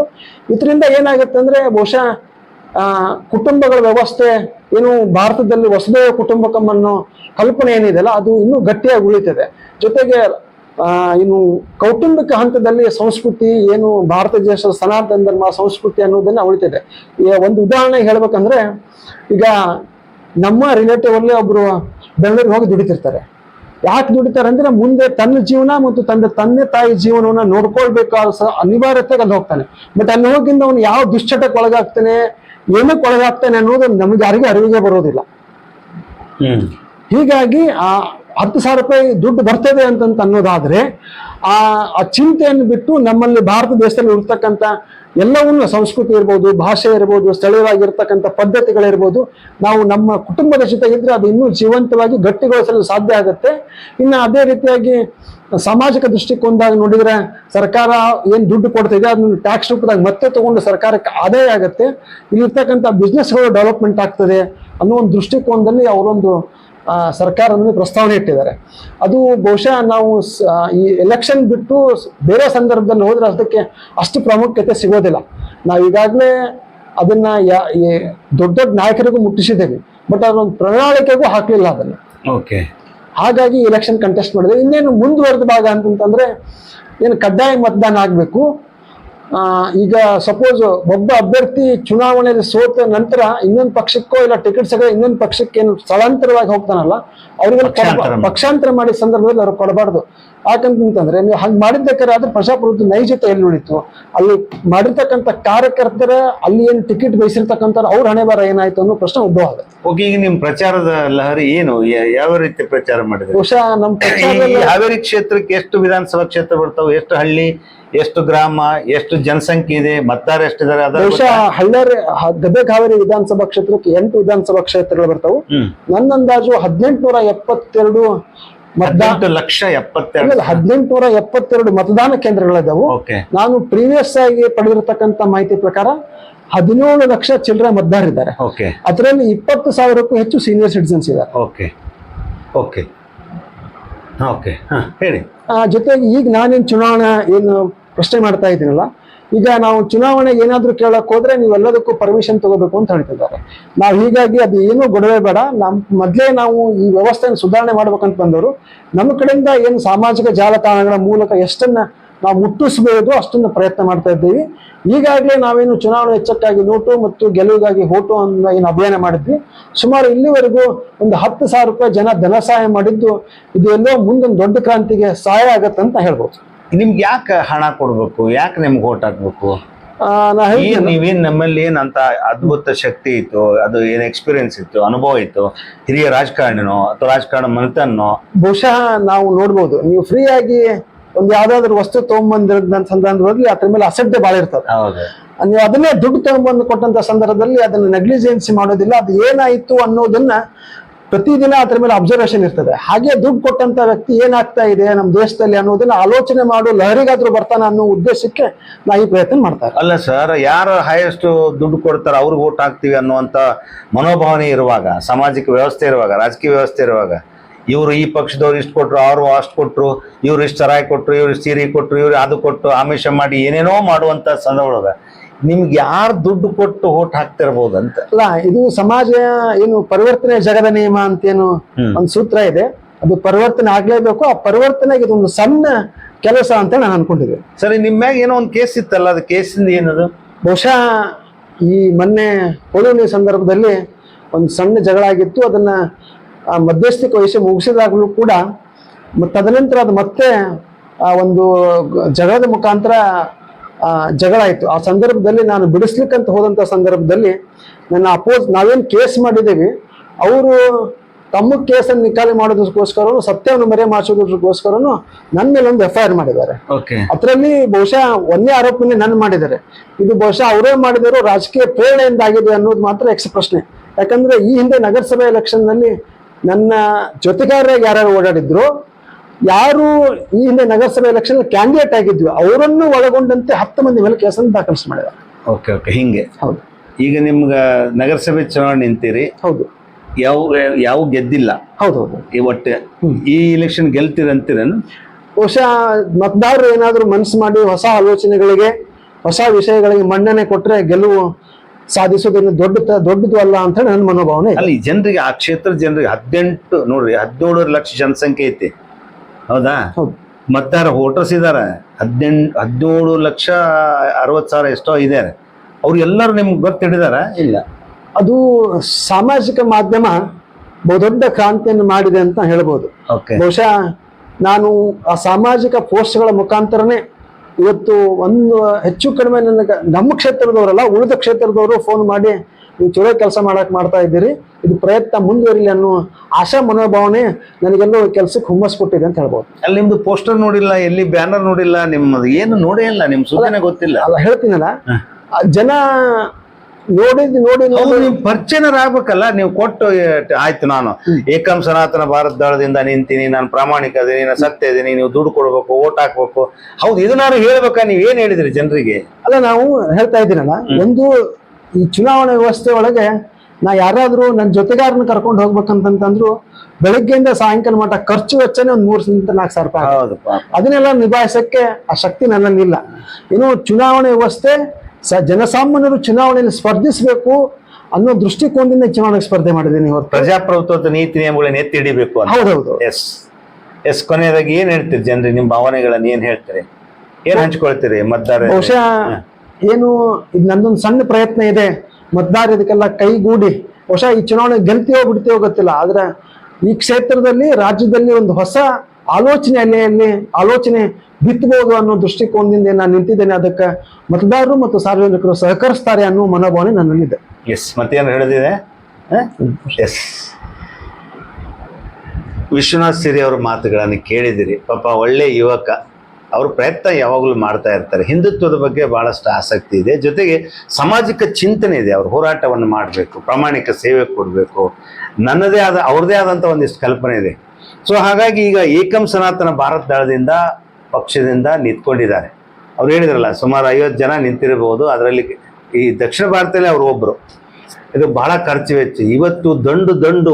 ಇದರಿಂದ ಏನಾಗುತ್ತೆ ಅಂದ್ರೆ ಬಹುಶಃ ಕುಟುಂಬಗಳ ವ್ಯವಸ್ಥೆ, ಏನು ಭಾರತದಲ್ಲಿ ಹೊಸದೇ ಕುಟುಂಬಕಮ್ಮನ್ನು ಕಲ್ಪನೆ ಏನಿದೆಯಲ್ಲ, ಅದು ಇನ್ನೂ ಗಟ್ಟಿಯಾಗಿ ಉಳಿತದೆ. ಜೊತೆಗೆ ಇನ್ನು ಕೌಟುಂಬಿಕ ಹಂತದಲ್ಲಿ ಸಂಸ್ಕೃತಿ ಏನು ಭಾರತ ದೇಶದ ಸನಾತನ ಧರ್ಮ ಸಂಸ್ಕೃತಿ ಅನ್ನೋದನ್ನ ಉಳಿತಿದೆ. ಈ ಒಂದು ಉದಾಹರಣೆ ಹೇಳ್ಬೇಕಂದ್ರೆ ಈಗ ನಮ್ಮ ರಿಲೇಟಿವ್ ಅಲ್ಲಿ ಒಬ್ರು ಬೆಂಗಳೂರಿಗೆ ಹೋಗಿ ದುಡಿತಿರ್ತಾರೆ. ಯಾಕೆ ದುಡಿತಾರೆ ಅಂದ್ರೆ ಮುಂದೆ ತನ್ನ ಜೀವನ ಮತ್ತು ತನ್ನ ತಂದೆ ತಾಯಿ ಜೀವನವನ್ನ ನೋಡ್ಕೊಳ್ಬೇಕಾದ ಅನಿವಾರ್ಯತೆ ಅನಿವಾರ್ಯತೆಗೆ ಅಲ್ಲಿ ಹೋಗ್ತಾನೆ. ಬಟ್ ಅಲ್ಲಿ ಹೋಗಿಂದ ಅವನು ಯಾವ ದುಶ್ಚಟಕ್ಕೆ ಒಳಗಾಗ್ತಾನೆ ಏನಕ್ಕೆ ಒಳಗಾಗ್ತಾನೆ ಅನ್ನೋದು ನಮ್ಗೆ ಯಾರಿಗೂ ಅರಿವಿಗೆ ಬರೋದಿಲ್ಲ. ಹೀಗಾಗಿ ಆ ಹತ್ತು ಸಾವಿರ ರೂಪಾಯಿ ದುಡ್ಡು ಬರ್ತದೆ ಅಂತಂತ ಅನ್ನೋದಾದ್ರೆ ಆ ಆ ಚಿಂತೆಯನ್ನು ಬಿಟ್ಟು ನಮ್ಮಲ್ಲಿ ಭಾರತ ದೇಶದಲ್ಲಿ ಇರ್ತಕ್ಕಂಥ ಎಲ್ಲವನ್ನು ಸಂಸ್ಕೃತಿ ಇರ್ಬೋದು, ಭಾಷೆ ಇರ್ಬೋದು, ಸ್ಥಳೀಯವಾಗಿರ್ತಕ್ಕಂಥ ಪದ್ಧತಿಗಳಿರ್ಬೋದು, ನಾವು ನಮ್ಮ ಕುಟುಂಬದ ಜೊತೆ ಇದ್ರೆ ಅದು ಇನ್ನೂ ಜೀವಂತವಾಗಿ ಗಟ್ಟಿಗೊಳಿಸಲು ಸಾಧ್ಯ ಆಗುತ್ತೆ. ಇನ್ನು ಅದೇ ರೀತಿಯಾಗಿ ಸಾಮಾಜಿಕ ದೃಷ್ಟಿಕೋನದಾಗ ನೋಡಿದ್ರೆ ಸರ್ಕಾರ ಏನು ದುಡ್ಡು ಕೊಡ್ತಿದೆ, ಅದನ್ನು ಟ್ಯಾಕ್ಸ್ ರೂಪದಾಗ ಮತ್ತೆ ತಗೊಂಡು ಸರ್ಕಾರಕ್ಕೆ ಆದಾಯ ಆಗುತ್ತೆ. ಇಲ್ಲಿರ್ತಕ್ಕಂಥ ಬಿಸ್ನೆಸ್ಗಳು ಡೆವಲಪ್ಮೆಂಟ್ ಆಗ್ತದೆ ಅನ್ನೋ ಒಂದು ದೃಷ್ಟಿಕೋನದಲ್ಲಿ ಅವರೊಂದು ಸರ್ಕಾರದಲ್ಲಿ ಪ್ರಸ್ತಾವನೆ ಇಟ್ಟಿದ್ದಾರೆ. ಅದು ಬಹುಶಃ ನಾವು ಈ ಎಲೆಕ್ಷನ್ ಬಿಟ್ಟು ಬೇರೆ ಸಂದರ್ಭದಲ್ಲಿ ಹೋದ್ರೆ ಅದಕ್ಕೆ ಅಷ್ಟು ಪ್ರಾಮುಖ್ಯತೆ ಸಿಗೋದಿಲ್ಲ. ನಾವು ಈಗಾಗಲೇ ಅದನ್ನ ಯಾ- ದೊಡ್ಡ ದೊಡ್ಡ ನಾಯಕರಿಗೂ ಮುಟ್ಟಿಸಿದ್ದೇವೆ. ಬಟ್ ಅದೊಂದು ಪ್ರಣಾಳಿಕೆಗೂ ಹಾಕಲಿಲ್ಲ ಅದನ್ನು. ಓಕೆ. ಹಾಗಾಗಿ ಎಲೆಕ್ಷನ್ ಕಂಟೆಸ್ಟ್ ಮಾಡಿದೆ. ಇನ್ನೇನು ಮುಂದುವರೆದ ಭಾಗ ಅಂತಂದ್ರೆ ಏನು ಕಡ್ಡಾಯ ಮತದಾನ ಆಗಬೇಕು. ಈಗ ಸಪೋಸ್ ಒಬ್ಬ ಅಭ್ಯರ್ಥಿ ಚುನಾವಣೆಯಲ್ಲಿ ಸೋತ ನಂತರ ಇನ್ನೊಂದು ಪಕ್ಷಕ್ಕೋ ಇಲ್ಲ ಟಿಕೆಟ್ ಸಿಗದೆ ಇನ್ನೊಂದು ಪಕ್ಷಕ್ಕೆ ಏನು ಸ್ಥಳಾಂತರವಾಗಿ ಹೋಗ್ತಾನಲ್ಲ ಅವ್ರಿಗೆ ಪಕ್ಷಾಂತರ ಮಾಡಿ. ಪಕ್ಷಾಂತರ ಮಾಡಿದ ಸಂದರ್ಭದಲ್ಲಿ ಅವ್ರು ಕೊಡಬಾರ್ದು. ಯಾಕಂತಂದ್ರೆ ನೀವು ಹಂಗೆ ಮಾಡಿದ್ದಕ್ಕಾದ್ರೆ ಆದ್ರೆ ಪ್ರಜಾಪ್ರಭುತ್ವ ನೈಜತೆ ಎಲ್ಲಿ ಉಳಿತು. ಅಲ್ಲಿ ಮಾಡಿರ್ತಕ್ಕಂಥ ಕಾರ್ಯಕರ್ತರ ಅಲ್ಲಿ ಏನು ಟಿಕೆಟ್ ಬಯಸಿರ್ತಕ್ಕಂಥ ಅವ್ರ ಹಣೆ ಬರ ಏನಾಯ್ತು ಅನ್ನೋ ಪ್ರಶ್ನೆ ಉದ್ಭವ ಆಗುತ್ತೆ. ಓಕೆ ಈಗ ನಿಮ್ಮ ಪ್ರಚಾರದ ಲಹರಿ ಏನು? ಯಾವ ರೀತಿ ಪ್ರಚಾರ ಮಾಡಿದ್ರೆ? ಬಹುಶಃ ನಮ್ಮ ಹಾವೇರಿ ಕ್ಷೇತ್ರಕ್ಕೆ ಎಷ್ಟು ವಿಧಾನಸಭಾ ಕ್ಷೇತ್ರ ಬರ್ತಾವೆ? ಎಷ್ಟು ಹಳ್ಳಿ ಎಷ್ಟು ಗ್ರಾಮ ಎಷ್ಟು ಜನಸಂಖ್ಯೆ ಇದೆ ಮತದಾರ ಎಷ್ಟಿದ್ದಾರೆ ಇದಾರೆ ಬಹುಶಃ ಹಳ್ಳಾರಿ ಗದಗ ಹಾವೇರಿ ವಿಧಾನಸಭಾ ಕ್ಷೇತ್ರಕ್ಕೆ ಎಂಟು ವಿಧಾನಸಭಾ ಕ್ಷೇತ್ರಗಳು ಬರ್ತಾವು. ನನ್ನ ಅಂದಾಜು ಹದಿನೆಂಟುನೂರ ಎಪ್ಪತ್ತೆರಡು ಹದಿನೆಂಟು ಲಕ್ಷ ಎಪ್ಪತ್ತೆರಡು ಹದಿನೆಂಟುನೂರ ಎಪ್ಪತ್ತೆರಡು ಮತದಾನ ಕೇಂದ್ರಗಳಿದಾವು. ನಾನು ಪ್ರೀವಿಯಸ್ ಆಗಿ ಪಡೆದಿರತಕ್ಕಂತ ಮಾಹಿತಿ ಪ್ರಕಾರ ಹದಿನೇಳು ಲಕ್ಷ ಚಿಲ್ಲರೆ ಮತದಾರ ಇದ್ದಾರೆ ಅದರಲ್ಲಿ ಇಪ್ಪತ್ತು ಸಾವಿರಕ್ಕೂ ಹೆಚ್ಚು ಸೀನಿಯರ್ ಸಿಟಿಸನ್ಸ್ ಇದ್ದಾರೆ. ಓಕೆ. ಓಕೆ. ಓಕೆ. ಹಾ ಹೇಳಿ. ಜೊತೆಗೆ ಈಗ ನಾನೇನು ಚುನಾವಣಾ ಏನು ಪ್ರಶ್ನೆ ಮಾಡ್ತಾ ಇದ್ದೀನಲ್ಲ. ಈಗ ನಾವು ಚುನಾವಣೆ ಏನಾದರೂ ಕೇಳಕ್ ಹೋದ್ರೆ ನೀವೆಲ್ಲದಕ್ಕೂ ಪರ್ಮಿಷನ್ ತಗೋಬೇಕು ಅಂತ ಹೇಳ್ತಿದ್ದಾರೆ ನಾವು ಹೀಗಾಗಿ ಅದು ಏನು ಗೊಡವೆ ಬೇಡ. ನಮ್ ಮೊದಲೇ ನಾವು ಈ ವ್ಯವಸ್ಥೆಯನ್ನು ಸುಧಾರಣೆ ಮಾಡ್ಬೇಕಂತ ಬಂದವರು, ನಮ್ಮ ಕಡೆಯಿಂದ ಏನು ಸಾಮಾಜಿಕ ಜಾಲತಾಣಗಳ ಮೂಲಕ ಎಷ್ಟನ್ನ ನಾವು ಮುಟ್ಟಿಸಬಹುದು ಅಷ್ಟನ್ನ ಪ್ರಯತ್ನ ಮಾಡ್ತಾ ಇದ್ದೀವಿ. ಈಗಾಗಲೇ ನಾವೇನು ಚುನಾವಣೆ ವೆಚ್ಚಕ್ಕಾಗಿ ನೋಟು ಮತ್ತು ಗೆಲುವಿಗಾಗಿ ಹೋಟು ಅನ್ನ ಏನು ಅಭಿಯಾನ ಮಾಡಿದ್ವಿ. ಸುಮಾರು ಇಲ್ಲಿವರೆಗೂ ಒಂದು ಹತ್ತು ಸಾವಿರ ರೂಪಾಯಿ ಜನ ಧನ ಸಹಾಯ ಮಾಡಿದ್ದು ಇದು ಎಲ್ಲೋ ಮುಂದೊಂದು ದೊಡ್ಡ ಕ್ರಾಂತಿಗೆ ಸಹಾಯ ಆಗತ್ತಂತ ಹೇಳ್ಬೋದು. ನಿಮ್ಗೆ ಯಾಕೆ ಹಣ ಕೊಡ್ಬೇಕು? ಯಾಕೆ ನಿಮ್ಗೆ ಓಟ್ ಹಾಕ್ಬೇಕು? ನಾ ಏನ್ ಹೇಳ್ತೀನಿ ನೀವೇನ್ ನಮ್ಮಲ್ಲಿ ಏನಂತ ಅದ್ಭುತ ಶಕ್ತಿ ಇತ್ತು ಅದು ಏನ್ ಎಕ್ಸ್ಪೀರಿಯನ್ಸ್ ಇತ್ತು ಅನುಭವ ಇತ್ತು? ಹಿರಿಯ ರಾಜಕಾರಣಿನೋ ಅಥವಾ ರಾಜಕಾರಣ ಮನೆತನೋ ಬಹುಶಃ ನಾವು ನೋಡ್ಬೋದು. ನೀವು ಫ್ರೀ ಆಗಿ ಒಂದು ಯಾವ್ದಾದ್ರು ವಸ್ತು ತಗೊಂಡ್ಬಂದಿರೋದ್ ಸಂದರ್ಭದಲ್ಲಿ ಅದ್ರ ಮೇಲೆ ಅಸಡ್ಡೆ ಬಾಳ ಇರ್ತದೆ. ಹೌದು. ನೀವು ಅದನ್ನೇ ದುಡ್ಡು ತಗೊಂಡ್ಬಂದು ಕೊಟ್ಟಂತ ಸಂದರ್ಭದಲ್ಲಿ ಅದನ್ನ ನೆಗ್ಲಿಜೆನ್ಸಿ ಮಾಡೋದಿಲ್ಲ. ಅದು ಏನಾಯಿತು ಅನ್ನೋದನ್ನ ಪ್ರತಿದಿನ ಅದ್ರ ಮೇಲೆ ಅಬ್ಸರ್ವೇಷನ್ ಇರ್ತದೆ. ಹಾಗೆ ದುಡ್ಡು ಕೊಟ್ಟಂತ ವ್ಯಕ್ತಿ ಏನಾಗ್ತಾ ಇದೆ ನಮ್ಮ ದೇಶದಲ್ಲಿ ಅನ್ನೋದನ್ನ ಆಲೋಚನೆ ಮಾಡು, ಲಹರಿಗಾದ್ರೂ ಬರ್ತಾನೆ ಅನ್ನೋ ಉದ್ದೇಶಕ್ಕೆ ನಾ ಈ ಪ್ರಯತ್ನ ಮಾಡ್ತಾರೆ ಅಲ್ಲ ಸರ್ ಯಾರು ಹೈಯೆಸ್ಟ್ ದುಡ್ಡು ಕೊಡ್ತಾರ, ಅವ್ರಿಗೆ ಓಟ್ ಹಾಕ್ತೀವಿ ಅನ್ನುವಂತ ಮನೋಭಾವನೆ ಇರುವಾಗ, ಸಾಮಾಜಿಕ ವ್ಯವಸ್ಥೆ ಇರುವಾಗ, ರಾಜಕೀಯ ವ್ಯವಸ್ಥೆ ಇರುವಾಗ, ಇವರು ಈ ಪಕ್ಷದವ್ರು ಇಷ್ಟು ಕೊಟ್ರು, ಅವರು ಅಷ್ಟು ಕೊಟ್ರು, ಇವ್ರು ಇಷ್ಟು ಸರಾಯಿ ಕೊಟ್ರು, ಇವ್ರು ಸೀರೆ ಕೊಟ್ರು, ಇವ್ರು ಅದು ಕೊಟ್ಟು ಆಮಿಷ ಮಾಡಿ ಏನೇನೋ ಮಾಡುವಂತ ಸಂದರ್ಭದೊಳಗ ನಿಮ್ಗೆ ಯಾರು ದುಡ್ಡು ಕೊಟ್ಟು ಓಟ್ ಹಾಕ್ತಿರ್ಬೋದು ಅಂತ ಅಲ್ಲ ಇದು ಸಮಾಜ ಏನು ಪರಿವರ್ತನೆ ಜಗದ ನಿಯಮ ಅಂತ ಏನು ಒಂದು ಸೂತ್ರ ಇದೆ. ಅದು ಪರಿವರ್ತನೆ ಆಗ್ಲೇಬೇಕು. ಆ ಪರಿವರ್ತನೆಗೆ ಇದೊಂದು ಸಣ್ಣ ಕೆಲಸ ಅಂತ ನಾನು ಅನ್ಕೊಂಡಿದ್ದೆ. ಸರಿ ನಿಮ್ಮ ಮ್ಯಾಗ ಏನೋ ಒಂದು ಕೇಸ್ ಇತ್ತಲ್ಲ ಅದು ಕೇಸಿಂದ ಏನದು? ಬಹುಶಃ ಈ ಮೊನ್ನೆ ಕೊಳುವಿನ ಸಂದರ್ಭದಲ್ಲಿ ಒಂದು ಸಣ್ಣ ಜಗಳ ಆಗಿತ್ತು. ಅದನ್ನ ಮಧ್ಯಸ್ಥಿಕೆ ವಹಿಸಿ ಮುಗಿಸಿದಾಗಲೂ ಕೂಡ ತದನಂತರ ಅದು ಮತ್ತೆ ಆ ಒಂದು ಜಗಳದ ಮುಖಾಂತರ ಜಗಳ ಆಯಿತು. ಆ ಸಂದರ್ಭದಲ್ಲಿ ನಾನು ಬಿಡಿಸ್ಲಿಕ್ಕಂತ ಹೋದಂಥ ಸಂದರ್ಭದಲ್ಲಿ ನನ್ನ ಅಪೋಸ್ ನಾವೇನು ಕೇಸ್ ಮಾಡಿದ್ದೀವಿ ಅವರು ತಮ್ಮ ಕೇಸನ್ನು ನಿಕಾಲಿ ಮಾಡೋದಕ್ಕೋಸ್ಕರ ಸತ್ಯವನ್ನು ಮರೆ ಮಾಡಿಸೋದಕ್ಕೋಸ್ಕರನು ನನ್ನ ಮೇಲೆ ಒಂದು ಎಫ್ ಐ ಆರ್ ಮಾಡಿದ್ದಾರೆ. ಓಕೆ. ಅದರಲ್ಲಿ ಬಹುಶಃ ಒಂದೇ ಆರೋಪನೇ ನನ್ನ ಮಾಡಿದ್ದಾರೆ. ಇದು ಬಹುಶಃ ಅವರೇ ಮಾಡಿದರು ರಾಜಕೀಯ ಪ್ರೇರಣೆಯಿಂದ ಆಗಿದೆ ಅನ್ನೋದು ಮಾತ್ರ ಎಕ್ಸ್ ಪ್ರಶ್ನೆ. ಯಾಕಂದ್ರೆ ಈ ಹಿಂದೆ ನಗರಸಭೆ ಎಲೆಕ್ಷನ್ನಲ್ಲಿ ನನ್ನ ಜೊತೆಗಾರರಾಗಿ ಯಾರ್ಯಾರು ಓಡಾಡಿದ್ರು ಯಾರು ಈ ಹಿಂದೆ ನಗರಸಭೆ ಎಲೆಕ್ಷನ್ ಕ್ಯಾಂಡಿಡೇಟ್ ಆಗಿದ್ವಿ ಅವರನ್ನು ಒಳಗೊಂಡಂತೆ ಹತ್ತು ಮಂದಿ ಮೇಲೆ ಕೇಸನ್ನು ದಾಖಲಿಸಿ ಮಾಡಿದ. ಓಕೆ ಓಕೆ ಹಿಂಗೆ. ಹೌದು. ಈಗ ನಿಮ್ಗೆ ನಗರಸಭೆ ಚುನಾವಣೆ ನಿಂತೀರಿ ಹೌದು. ಯಾವ ಯಾವ ಗೆದ್ದಿಲ್ಲ? ಹೌದು ಹೌದು. ಈ ಒಟ್ಟೆ ಈ ಇಲೆಕ್ಷನ್ ಗೆಲ್ತೀರಂತೀರೇನು? ಹೊಸ ಮತದಾರರು ಏನಾದರೂ ಮನಸ್ಸು ಮಾಡಿ ಹೊಸ ಆಲೋಚನೆಗಳಿಗೆ ಹೊಸ ವಿಷಯಗಳಿಗೆ ಮನ್ನಣೆ ಕೊಟ್ಟರೆ ಗೆಲುವು ಸಾಧಿಸೋದೇನು ದೊಡ್ಡ ದೊಡ್ಡದು ಅಲ್ಲ ಅಂತ ಹೇಳಿ ನನ್ನ ಮನೋಭಾವನೆ. ಅಲ್ಲಿ ಜನರಿಗೆ ಆ ಕ್ಷೇತ್ರದ ಜನರಿಗೆ ಹದಿನೆಂಟು ನೋಡ್ರಿ ಹದಿನೇಳು ಲಕ್ಷ ಜನಸಂಖ್ಯೆ ಐತಿ. ಹೌದಾ? ಹೌದು. ಮತದಾರ ವೋಟರ್ಸ್ ಇದ್ದಾರೆ ಹದಿನೆಂಟು ಹದಿನೇಳು ಲಕ್ಷ ಅರವತ್ತು ಸಾವಿರ ಎಷ್ಟೋ ಇದ್ದಾರೆ ಅವ್ರು ಎಲ್ಲರೂ ನಿಮ್ಗೆ ಗೊತ್ತು ಹಿಡಿದಾರ ಇಲ್ಲ. ಅದು ಸಾಮಾಜಿಕ ಮಾಧ್ಯಮ ಬಹುದೊಡ್ಡ ಕ್ರಾಂತಿಯನ್ನು ಮಾಡಿದೆ ಅಂತ ಹೇಳ್ಬೋದು. ಓಕೆ ಬಹುಶಃ ನಾನು ಆ ಸಾಮಾಜಿಕ ಪೋಸ್ಟ್ಗಳ ಮುಖಾಂತರನೇ ಇವತ್ತು ಒಂದು ಹೆಚ್ಚು ಕಡಿಮೆ ನನಗೆ ನಮ್ಮ ಕ್ಷೇತ್ರದವರಲ್ಲ ಉಳಿದ ಕ್ಷೇತ್ರದವರು ಫೋನ್ ಮಾಡಿ ನೀವು ಚಲೋ ಕೆಲಸ ಮಾಡಕ್ ಮಾಡ್ತಾ ಇದ್ದೀರಿ ಇದು ಪ್ರಯತ್ನ ಮುಂದುವರಿಲಿ ಅನ್ನೋ ಆಶಾ ಮನೋಭಾವನೆ ನನಗೆಲ್ಲೋ ಕೆಲಸಕ್ಕೆ ಹುಮ್ಮಸ್ ಕೊಟ್ಟಿದೆ ಅಂತ ಹೇಳ್ಬೋದು. ಅಲ್ಲಿ ನಿಮ್ದು ಪೋಸ್ಟರ್ ನೋಡಿಲ್ಲ ಎಲ್ಲಿ ಬ್ಯಾನರ್ ನೋಡಿಲ್ಲ ನಿಮ್ಮದು ಏನು ನೋಡೇ ಇಲ್ಲ ನಿಮ್ ಸುದ್ದಿನೇ ಗೊತ್ತಿಲ್ಲ. ಅಲ್ಲ ಹೇಳ್ತೀನಲ್ಲ ಜನ ನೋಡಿದ್ ನೋಡಿ ನೀವು ಪರಿಚಯನರ ಆಗ್ಬೇಕಲ್ಲ ನೀವು ಕೊಟ್ಟು ಆಯ್ತು ನಾನು. ಏಕಂ ಸನಾತನ ಭಾರತ ದಳದಿಂದ ನಿಂತೀನಿ ನಾನು ಪ್ರಾಮಾಣಿಕ ಅದೀನಿ ನಾನು ಸತ್ಯ ಇದೀನಿ ನೀವು ದುಡ್ಡು ಕೊಡ್ಬೇಕು ಓಟ್ ಹಾಕ್ಬೇಕು. ಹೌದು ಇದು ನಾನು ಹೇಳ್ಬೇಕಾ ನೀವು ಏನ್ ಹೇಳಿದ್ರಿ ಜನರಿಗೆ? ಅಲ್ಲ ನಾವು ಹೇಳ್ತಾ ಇದ್ದೀನಲ್ಲ ಒಂದು ಈ ಚುನಾವಣೆ ವ್ಯವಸ್ಥೆ ಒಳಗೆ ನಾ ಯಾರಾದರೂ ನನ್ನ ಜೊತೆಗಾರನ ಕರ್ಕೊಂಡು ಹೋಗ್ಬೇಕಂತಂತಂದ್ರು ಬೆಳಗ್ಗೆಯಿಂದ ಸಾಯಂಕಾಲ ಮಟ್ಟ ಖರ್ಚು ವೆಚ್ಚನೇ ಒಂದು ಮೂರ್ ನಾಲ್ಕು ಸಾವಿರ ರೂಪಾಯಿ ಅದನ್ನೆಲ್ಲ ನಿಭಾಯಿಸಕ್ಕೆ ಆ ಶಕ್ತಿ ನನ್ನಲ್ಲಿಲ್ಲ. ಇನ್ನು ಚುನಾವಣೆ ವ್ಯವಸ್ಥೆ ಸ ಜನಸಾಮಾನ್ಯರು ಚುನಾವಣೆಯಲ್ಲಿ ಸ್ಪರ್ಧಿಸಬೇಕು ಅನ್ನೋ ದೃಷ್ಟಿಕೋನದಿಂದ ಚುನಾವಣೆಗೆ ಸ್ಪರ್ಧೆ ಮಾಡಿದ್ದೀನಿ ಇವತ್ತು ಪ್ರಜಾಪ್ರಭುತ್ವದ ನೀತಿ ನಿಯಮಗಳನ್ನ ಎತ್ತಿ ಹಿಡಿಬೇಕು ಹೌದೌದು. ಎಸ್ ಎಸ್ ಕೊನೆಯದಾಗಿ ಏನ್ ಹೇಳ್ತೀರಿ ಜನರಿಗೆ ನಿಮ್ಮ ಭಾವನೆಗಳನ್ನ ಏನ್ ಹೇಳ್ತೀರಿ? ಏನ್ ಹಂಚ್ಕೊಳ್ತೀರಿ ಮತದಾರ ಬಹುಶಃ ಏನು, ಇದು ನಂದೊಂದು ಸಣ್ಣ ಪ್ರಯತ್ನ ಇದೆ. ಮತದಾರ ಇದಕ್ಕೆಲ್ಲ ಕೈಗೂಡಿ. ಹೊಸ ಈ ಚುನಾವಣೆ ಗೆಲ್ತೀವೋ ಬಿಡ್ತೀವೋ ಗೊತ್ತಿಲ್ಲ. ಆದ್ರೆ ಈ ಕ್ಷೇತ್ರದಲ್ಲಿ, ರಾಜ್ಯದಲ್ಲಿ ಒಂದು ಹೊಸ ಆಲೋಚನೆ, ಅಲೆಯಲ್ಲಿ ಆಲೋಚನೆ ಬಿತ್ತಬಹುದು ಅನ್ನೋ ದೃಷ್ಟಿಕೋನದಿಂದ ನಾನು ನಿಂತಿದ್ದೇನೆ. ಅದಕ್ಕೆ ಮತದಾರರು ಮತ್ತು ಸಾರ್ವಜನಿಕರು ಸಹಕರಿಸ್ತಾರೆ ಅನ್ನೋ ಮನೋಭಾವನೆ ನನ್ನಲ್ಲಿದೆ. ಎಸ್ ಮತ್ತೇನು ಹೇಳಿದಿದೆ ಎಸ್ ವಿಶ್ವನಾಥ್ ಸಿರಿ ಅವ್ರ ಮಾತುಗಳನ್ನು ಕೇಳಿದಿರಿ. ಪಾಪ ಒಳ್ಳೆ ಯುವಕ. ಅವ್ರ ಪ್ರಯತ್ನ ಯಾವಾಗಲೂ ಮಾಡ್ತಾ ಇರ್ತಾರೆ. ಹಿಂದುತ್ವದ ಬಗ್ಗೆ ಬಹಳಷ್ಟು ಆಸಕ್ತಿ ಇದೆ. ಜೊತೆಗೆ ಸಾಮಾಜಿಕ ಚಿಂತನೆ ಇದೆ. ಅವರು ಹೋರಾಟವನ್ನು ಮಾಡಬೇಕು, ಪ್ರಾಮಾಣಿಕ ಸೇವೆ ಕೊಡಬೇಕು. ನನ್ನದೇ ಆದ ಅವ್ರದ್ದೇ ಆದಂಥ ಒಂದಿಷ್ಟು ಕಲ್ಪನೆ ಇದೆ. ಸೊ ಹಾಗಾಗಿ ಈಗ ಏಕಂ ಸನಾತನ ಭಾರತ ದಳದಿಂದ, ಪಕ್ಷದಿಂದ ನಿಂತ್ಕೊಂಡಿದ್ದಾರೆ. ಅವ್ರು ಹೇಳಿದ್ರಲ್ಲ, ಸುಮಾರು ಐವತ್ತು ಜನ ನಿಂತಿರಬಹುದು. ಅದರಲ್ಲಿ ಈ ದಕ್ಷಿಣ ಭಾರತದಲ್ಲಿ ಅವರು ಒಬ್ಬರು ಇದು ಬಹಳ ಖರ್ಚು ವೆಚ್ಚ. ಇವತ್ತು ದಂಡು ದಂಡು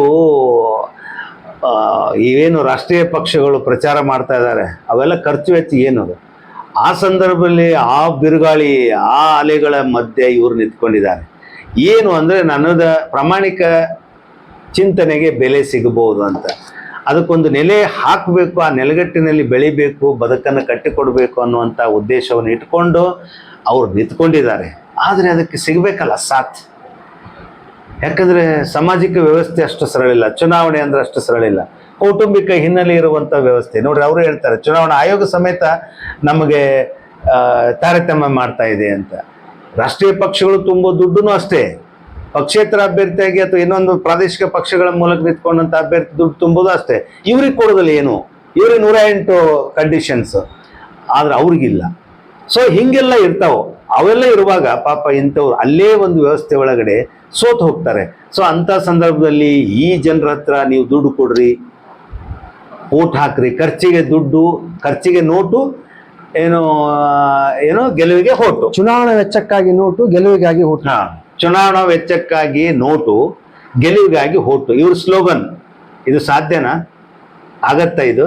ಇವೇನು ರಾಷ್ಟ್ರೀಯ ಪಕ್ಷಗಳು ಪ್ರಚಾರ ಮಾಡ್ತಾ ಇದ್ದಾರೆ, ಅವೆಲ್ಲ ಖರ್ಚು ವೆಚ್ಚ ಏನು ಅದು? ಆ ಸಂದರ್ಭದಲ್ಲಿ ಆ ಬಿರುಗಾಳಿ, ಆ ಅಲೆಗಳ ಮಧ್ಯೆ ಇವರು ನಿಂತ್ಕೊಂಡಿದ್ದಾರೆ. ಏನು ಅಂದರೆ ನನ್ನದ ಪ್ರಾಮಾಣಿಕ ಚಿಂತನೆಗೆ ಬೆಲೆ ಸಿಗಬಹುದು ಅಂತ. ಅದಕ್ಕೊಂದು ನೆಲೆ ಹಾಕಬೇಕು, ಆ ನೆಲಗಟ್ಟಿನಲ್ಲಿ ಬೆಳಿಬೇಕು, ಬದುಕನ್ನು ಕಟ್ಟಿಕೊಡ್ಬೇಕು ಅನ್ನುವಂಥ ಉದ್ದೇಶವನ್ನು ಇಟ್ಕೊಂಡು ಅವ್ರು ನಿಂತ್ಕೊಂಡಿದ್ದಾರೆ. ಆದರೆ ಅದಕ್ಕೆ ಸಿಗಬೇಕಲ್ಲ ಸಾಥ್. ಯಾಕಂದ್ರೆ ಸಾಮಾಜಿಕ ವ್ಯವಸ್ಥೆ ಅಷ್ಟು ಸರಳಿಲ್ಲ ಚುನಾವಣೆ ಅಂದ್ರೆ ಅಷ್ಟು ಸರಳಿಲ್ಲ ಕೌಟುಂಬಿಕ ಹಿನ್ನೆಲೆ ಇರುವಂಥ ವ್ಯವಸ್ಥೆ. ನೋಡ್ರಿ, ಅವರು ಹೇಳ್ತಾರೆ, ಚುನಾವಣಾ ಆಯೋಗ ಸಮೇತ ನಮಗೆ ತಾರತಮ್ಯ ಮಾಡ್ತಾ ಇದೆ ಅಂತ. ರಾಷ್ಟ್ರೀಯ ಪಕ್ಷಗಳು ತುಂಬೋ ದುಡ್ಡು ಅಷ್ಟೇ. ಪಕ್ಷೇತರ ಅಭ್ಯರ್ಥಿಯಾಗಿ ಅಥವಾ ಇನ್ನೊಂದು ಪ್ರಾದೇಶಿಕ ಪಕ್ಷಗಳ ಮೂಲಕ ನಿಂತ್ಕೊಂಡಂಥ ಅಭ್ಯರ್ಥಿ ದುಡ್ಡು ತುಂಬೋದು ಅಷ್ಟೇ. ಇವ್ರಿಗೆ ಕೊಡೋದಿಲ್ಲ ಏನು? ಇವ್ರಿಗೆ ನೂರ ಎಂಟು ಕಂಡೀಷನ್ಸ್ ಆದ್ರೆ ಅವ್ರಿಗಿಲ್ಲ. ಸೊ ಹಿಂಗೆಲ್ಲ ಇರ್ತಾವ? ಅವೆಲ್ಲ ಇರುವಾಗ ಪಾಪ ಇಂಥವ್ರು ಅಲ್ಲೇ ಒಂದು ವ್ಯವಸ್ಥೆ ಒಳಗಡೆ ಸೋತು ಹೋಗ್ತಾರೆ. ಸೊ ಅಂಥ ಸಂದರ್ಭದಲ್ಲಿ ಈ ಜನರ ಹತ್ರ ನೀವು ದುಡ್ಡು ಕೊಡ್ರಿ ಓಟ್ ಹಾಕ್ರಿ ಖರ್ಚಿಗೆ ದುಡ್ಡು ಖರ್ಚಿಗೆ ನೋಟು ಏನು ಏನೋ ಗೆಲುವಿಗೆ ಹೋಟು. ಚುನಾವಣಾ ವೆಚ್ಚಕ್ಕಾಗಿ ನೋಟು ಗೆಲುವಿಗಾಗಿ ಊಟ ಹಾ ಚುನಾವಣಾ ವೆಚ್ಚಕ್ಕಾಗಿ ನೋಟು ಗೆಲುವಿಗಾಗಿ ಹೋಟು. ಇವ್ರ ಸ್ಲೋಗನ್ ಇದು ಸಾಧ್ಯನಾ? ಆಗತ್ತಾ ಇದು?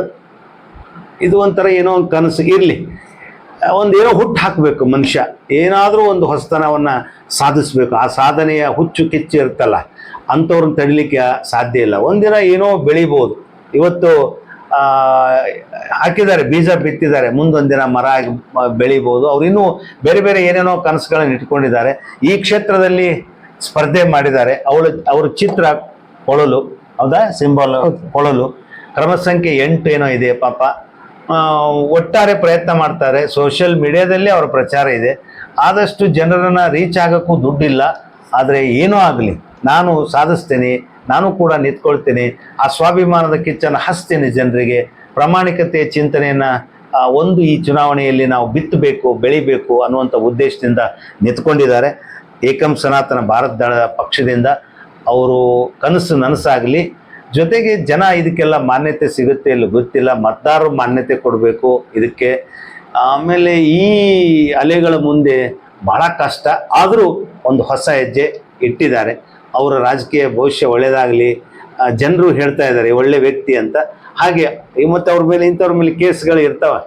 ಇದು ಒಂಥರ ಏನೋ ಒಂದು ಕನಸು. ಇರಲಿ. ಒಂದು ಏನೋ ಹುಟ್ಟು ಹಾಕಬೇಕು ಮನುಷ್ಯ. ಏನಾದರೂ ಒಂದು ಹೊಸತನವನ್ನು ಸಾಧಿಸ್ಬೇಕು. ಆ ಸಾಧನೆಯ ಹುಚ್ಚು ಕಿಚ್ಚು ಇರುತ್ತಲ್ಲ ಅಂಥವ್ರನ್ನ ತಡಿಲಿಕ್ಕೆ ಸಾಧ್ಯ ಇಲ್ಲ. ಒಂದಿನ ಏನೋ ಬೆಳಿಬೋದು. ಇವತ್ತು ಹಾಕಿದ್ದಾರೆ ಬೀಜ ಬಿತ್ತಿದ್ದಾರೆ. ಮುಂದೊಂದಿನ ಮರ ಆಗಿ ಬೆಳಿಬೋದು. ಅವ್ರು ಇನ್ನೂ ಬೇರೆ ಬೇರೆ ಏನೇನೋ ಕನಸುಗಳನ್ನು ಇಟ್ಕೊಂಡಿದ್ದಾರೆ. ಈ ಕ್ಷೇತ್ರದಲ್ಲಿ ಸ್ಪರ್ಧೆ ಮಾಡಿದ್ದಾರೆ. ಅವಳ ಅವ್ರ ಚಿತ್ರ ಕೊಳಲು ಹೌದಾ? ಸಿಂಬಲ್ ಕೊಳಲು. ಕ್ರಮ ಸಂಖ್ಯೆ ಎಂಟು ಏನೋ ಇದೆ ಪಾಪ. ಒಟ್ಟಾರೆ ಪ್ರಯತ್ನ ಮಾಡ್ತಾರೆ. ಸೋಷಿಯಲ್ ಮೀಡಿಯಾದಲ್ಲಿ ಅವರ ಪ್ರಚಾರ ಇದೆ. ಆದಷ್ಟು ಜನರನ್ನು ರೀಚ್ ಆಗೋಕ್ಕೂ ದುಡ್ಡಿಲ್ಲ. ಆದರೆ ಏನೂ ಆಗಲಿ. ನಾನು ಸಾಧಿಸ್ತೇನೆ. ನಾನು ಕೂಡ ನಿಂತ್ಕೊಳ್ತೇನೆ. ಆ ಸ್ವಾಭಿಮಾನದ ಕಿಚ್ಚನ್ನು ಹಚ್ತೇನೆ ಜನರಿಗೆ. ಪ್ರಾಮಾಣಿಕತೆಯ ಚಿಂತನೆಯನ್ನು ಒಂದು ಈ ಚುನಾವಣೆಯಲ್ಲಿ ನಾವು ಬಿತ್ತಬೇಕು, ಬೆಳಿಬೇಕು ಅನ್ನುವಂಥ ಉದ್ದೇಶದಿಂದ ನಿಂತ್ಕೊಂಡಿದ್ದಾರೆ. ಏಕಂ ಸನಾತನ ಭಾರತ ದಳದ ಪಕ್ಷದಿಂದ. ಅವರು ಕನಸು ನನಸಾಗಲಿ. ಜೊತೆಗೆ ಜನ ಇದಕ್ಕೆಲ್ಲ ಮಾನ್ಯತೆ ಸಿಗುತ್ತೆ ಇಲ್ಲ ಗೊತ್ತಿಲ್ಲ, ಮತದಾರರು ಮಾನ್ಯತೆ ಕೊಡಬೇಕು ಇದಕ್ಕೆ. ಆಮೇಲೆ ಈ ಅಲೆಗಳ ಮುಂದೆ ಬಹಳ ಕಷ್ಟ. ಆದರೂ ಒಂದು ಹೊಸ ಹೆಜ್ಜೆ ಇಟ್ಟಿದ್ದಾರೆ. ಅವರ ರಾಜಕೀಯ ಭವಿಷ್ಯ ಒಳ್ಳೆಯದಾಗಲಿ ಜನರು ಹೇಳ್ತಾ ಇದ್ದಾರೆ, ಒಳ್ಳೆ ವ್ಯಕ್ತಿ ಅಂತ. ಹಾಗೆ ಮತ್ತು ಅವ್ರ ಮೇಲೆ ಇಂಥವ್ರ ಮೇಲೆ ಕೇಸ್ಗಳು ಇರ್ತಾವೆ.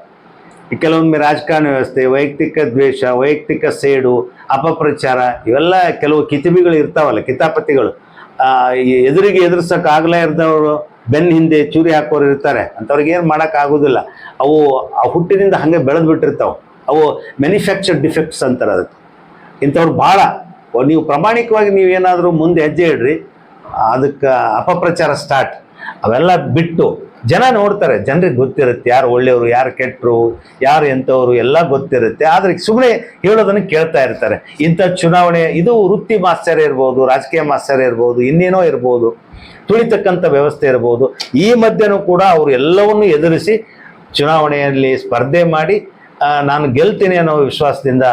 ಕೆಲವೊಮ್ಮೆ ರಾಜಕಾರಣ ವ್ಯವಸ್ಥೆ, ವೈಯಕ್ತಿಕ ದ್ವೇಷ, ವೈಯಕ್ತಿಕ ಸೇಡು, ಅಪಪ್ರಚಾರ, ಇವೆಲ್ಲ ಕೆಲವು ಕಿತಿಬಿಗಳು ಇರ್ತಾವಲ್ಲ, ಕಿತಾಪತಿಗಳು. ಎದುರಿಗೆ ಎದುರಿಸೋಕ್ಕಾಗಲೇ ಇರ್ದವರು ಬೆನ್ನ ಹಿಂದೆ ಚೂರಿ ಹಾಕೋರು ಇರ್ತಾರೆ. ಅಂಥವ್ರಿಗೆ ಏನು ಮಾಡಕ್ ಆಗೋದಿಲ್ಲ ಅವು ಆ ಹುಟ್ಟಿನಿಂದ ಹಾಗೆ ಬೆಳೆದು ಬಿಟ್ಟಿರ್ತಾವೆ ಅವು ಮ್ಯಾನುಫ್ಯಾಕ್ಚರ್ಡ್ ಡಿಫೆಕ್ಟ್ಸ್ ಅಂತಾರೆ ಅದಕ್ಕೆ. ಇಂಥವ್ರು ಭಾಳ. ನೀವು ಪ್ರಾಮಾಣಿಕವಾಗಿ ನೀವೇನಾದರೂ ಮುಂದೆ ಹೆಜ್ಜೆ ಇಡ್ರಿ, ಅದಕ್ಕೆ ಅಪಪ್ರಚಾರ ಸ್ಟಾರ್ಟ್ ಅವೆಲ್ಲ ಬಿಟ್ಟು ಜನ ನೋಡ್ತಾರೆ, ಜನರಿಗೆ ಗೊತ್ತಿರುತ್ತೆ ಯಾರು ಒಳ್ಳೆಯವರು, ಯಾರು ಕೆಟ್ಟರು ಯಾರು ಎಂಥವ್ರು, ಎಲ್ಲ ಗೊತ್ತಿರುತ್ತೆ. ಆದರೆ ಸುಮ್ಮನೆ ಹೇಳೋದನ್ನು ಕೇಳ್ತಾ ಇರ್ತಾರೆ. ಇಂಥ ಚುನಾವಣೆ, ಇದು ವೃತ್ತಿ ಮಾಸ್ಟರ್ ಇರ್ಬೋದು, ರಾಜಕೀಯ ಮಾಸ್ಟರ್ ಇರ್ಬೋದು, ಇನ್ನೇನೋ ಇರ್ಬೋದು, ತುಳಿತಕ್ಕಂಥ ವ್ಯವಸ್ಥೆ ಇರ್ಬೋದು. ಈ ಮಧ್ಯನೂ ಕೂಡ ಅವರು ಎಲ್ಲವನ್ನು ಎದುರಿಸಿ ಚುನಾವಣೆಯಲ್ಲಿ ಸ್ಪರ್ಧೆ ಮಾಡಿ ನಾನು ಗೆಲ್ತೀನಿ ಅನ್ನೋ ವಿಶ್ವಾಸದಿಂದ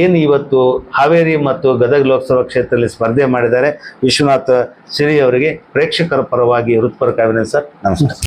ಏನು ಇವತ್ತು ಹಾವೇರಿ ಮತ್ತು ಗದಗ ಲೋಕಸಭಾ ಕ್ಷೇತ್ರದಲ್ಲಿ ಸ್ಪರ್ಧೆ ಮಾಡಿದ್ದಾರೆ, ವಿಶ್ವನಾಥ್ ಸಿರಿ ಅವರಿಗೆ ಪ್ರೇಕ್ಷಕರ ಪರವಾಗಿ ವೃತ್ಪರ ಸರ್, ನಮಸ್ಕಾರ.